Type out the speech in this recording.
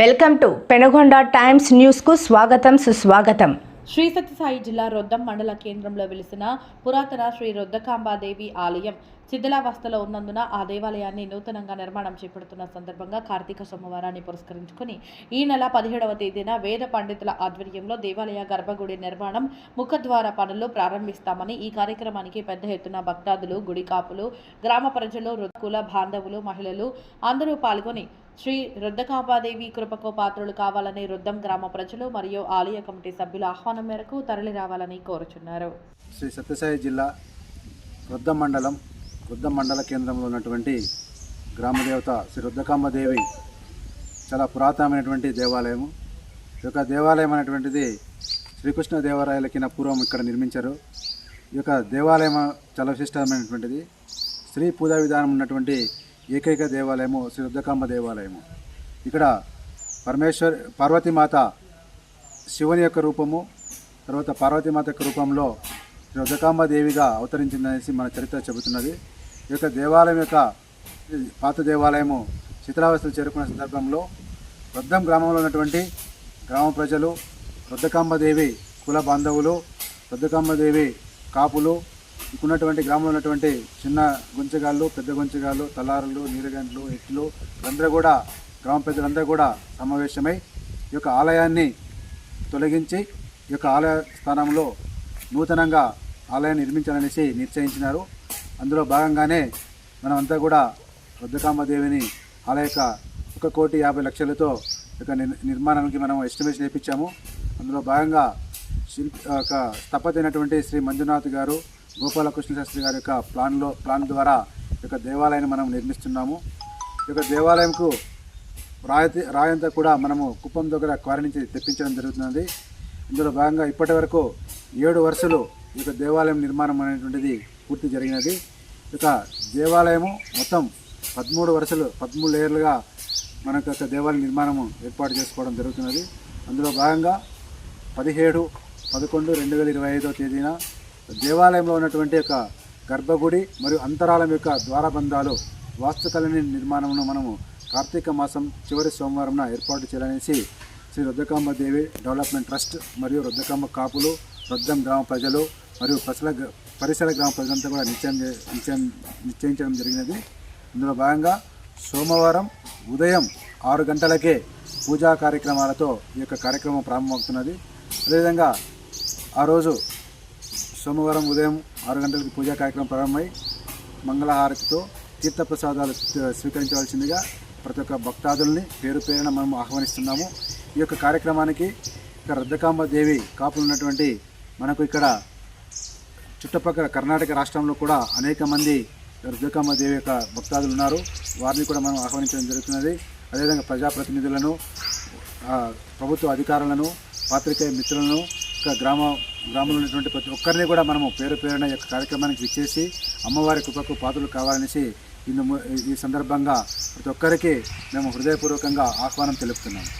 Welcome to Penagonda times న్యూస్కు స్వాగతం సుస్వాగతం. శ్రీ సత్యసాయి జిల్లా రొద్దం మండల కేంద్రంలో వెలిసిన పురాతన శ్రీ రొద్దకాంబాదేవి ఆలయం శిథిలావస్థలో ఉన్నందున ఆ దేవాలయాన్ని నూతనంగా నిర్మాణం చేపడుతున్న సందర్భంగా కార్తీక సోమవారాన్ని పురస్కరించుకుని ఈ నెల పదిహేడవ తేదీన వేద పండితుల ఆధ్వర్యంలో దేవాలయ గర్భగుడి నిర్మాణం ముఖద్వార పనులు ప్రారంభిస్తామని ఈ కార్యక్రమానికి పెద్ద ఎత్తున భక్తాదులు గుడి కాపులు గ్రామ ప్రజలు రుద్కుల బాంధవులు మహిళలు అందరూ పాల్గొని శ్రీ రుద్దకాంబాదేవి కృపకు పాత్రులు కావాలని రుద్దం గ్రామ ప్రజలు మరియు ఆలయ కమిటీ సభ్యుల ఆహ్వానం మేరకు తరలి రావాలని కోరుచున్నారు. శ్రీ సత్యసాయి జిల్లా రుద్దం మండలం వృద్ధం మండల కేంద్రంలో ఉన్నటువంటి గ్రామదేవత శ్రీ రుద్దకాంబదేవి చాలా పురాతనమైనటువంటి దేవాలయము. ఈ యొక్క దేవాలయం అనేటువంటిది శ్రీకృష్ణ దేవరాయలకి పూర్వం ఇక్కడ నిర్మించారు. ఈ యొక్క దేవాలయం చాలా విశిష్టమైనటువంటిది. స్త్రీ పూజా విధానం ఉన్నటువంటి ఏకైక దేవాలయము శ్రీ రుద్దకాంబ దేవాలయము. ఇక్కడ పరమేశ్వర్ పార్వతీమాత శివుని యొక్క రూపము తర్వాత పార్వతీమాత యొక్క రూపంలో రుద్రకాంబ దేవిగా అవతరించిందనేసి మన చరిత్ర చెబుతున్నది. ఈ యొక్క దేవాలయం యొక్క పాత దేవాలయము శిథిలావస్థలు చేరుకున్న సందర్భంలో వృద్ధం గ్రామంలో ఉన్నటువంటి గ్రామ ప్రజలు వృద్ధకాంబదేవి కుల బాంధవులు వృద్ధకాంబదేవి దేవి కాపులు ఉన్నటువంటి గ్రామంలో ఉన్నటువంటి చిన్న గుంచగాళ్ళు పెద్ద గుంచగాళ్ళు తలారులు నీరుగంటలు ఎట్లు అందరూ కూడా గ్రామ ప్రజలందరూ కూడా సమావేశమై ఈ యొక్క ఆలయాన్ని తొలగించి ఈ యొక్క ఆలయ స్థానంలో నూతనంగా ఆలయాన్ని నిర్మించాలనేసి నిశ్చయించినారు. అందులో భాగంగానే మనమంతా కూడా రుద్రకాంబదేవిని ఆలయ యొక్క ఒక కోటి యాభై లక్షలతో ఈ యొక్క నిర్మాణానికి మనం ఎస్టిమేషన్ వేయించాము అందులో భాగంగా శిల్పి ఒక స్థపతి అయినటువంటి శ్రీ మంజునాథ్ గారు గోపాలకృష్ణ శాస్త్రి గారి యొక్క ప్లాన్లో ప్లాన్ ద్వారా ఈ యొక్క దేవాలయాన్ని మనం నిర్మిస్తున్నాము. ఈ యొక్క దేవాలయంకు రాయతి రాయంతా కూడా మనము కుప్పం దగ్గర క్వారీ నుంచి తెప్పించడం జరుగుతున్నది. ఇందులో భాగంగా ఇప్పటి వరకు ఏడు వరుసలు ఈ యొక్క దేవాలయం నిర్మాణం అనేటువంటిది పూర్తి జరిగినది. ఇక దేవాలయము మొత్తం పదమూడు వరుసలు పదమూడు లేయర్లుగా మనకు యొక్క దేవాలయ నిర్మాణము ఏర్పాటు చేసుకోవడం జరుగుతున్నది. అందులో భాగంగా పదిహేడు పదకొండు రెండు వేల ఇరవై ఐదో తేదీన దేవాలయంలో ఉన్నటువంటి యొక్క గర్భగుడి మరియు అంతరాలం యొక్క ద్వారబంధాలు వాస్తుకళని నిర్మాణమును మనము కార్తీక మాసం చివరి సోమవారం ఏర్పాటు చేయాలనేసి శ్రీ రుద్రకాంబ దేవి డెవలప్మెంట్ ట్రస్ట్ మరియు రుద్రకాంబ కాపులు రుద్దం గ్రామ ప్రజలు మరియు ప్రజల పరిసర గ్రామ ప్రజలంతా కూడా నిశ్చయం నిశ్చయం నిశ్చయించడం జరిగినది. ఇందులో భాగంగా సోమవారం ఉదయం ఆరు గంటలకే పూజా కార్యక్రమాలతో ఈ యొక్క కార్యక్రమం ప్రారంభమవుతున్నది. అదేవిధంగా ఆ రోజు సోమవారం ఉదయం ఆరు గంటలకు పూజా కార్యక్రమం ప్రారంభమై మంగళహారతితో తీర్థప్రసాదాలు స్వీకరించవలసిందిగా ప్రతి ఒక్క భక్తాదుల్ని పేరు పేరున మనం ఆహ్వానిస్తున్నాము. ఈ యొక్క కార్యక్రమానికి ఇక్కడ రద్దకాంబ దేవి కాపులు ఉన్నటువంటి మనకు ఇక్కడ చుట్టుపక్కల కర్ణాటక రాష్ట్రంలో కూడా అనేక మంది దుర్గమ్మ దేవి యొక్క భక్తాదులు ఉన్నారు. వారిని కూడా మనం ఆహ్వానించడం జరుగుతున్నది. అదేవిధంగా ప్రజాప్రతినిధులను ప్రభుత్వ అధికారులను పాత్రికేయ మిత్రులను ఇంకా గ్రామ గ్రామంలో ఉన్నటువంటి ప్రతి ఒక్కరిని కూడా మనము పేరు పేరున యొక్క కార్యక్రమానికి ఇచ్చేసి అమ్మవారి కృపకు పాత్రలు కావాలనేసి ఇందు ఈ సందర్భంగా ప్రతి ఒక్కరికి మేము హృదయపూర్వకంగా ఆహ్వానం తెలుపుతున్నాము.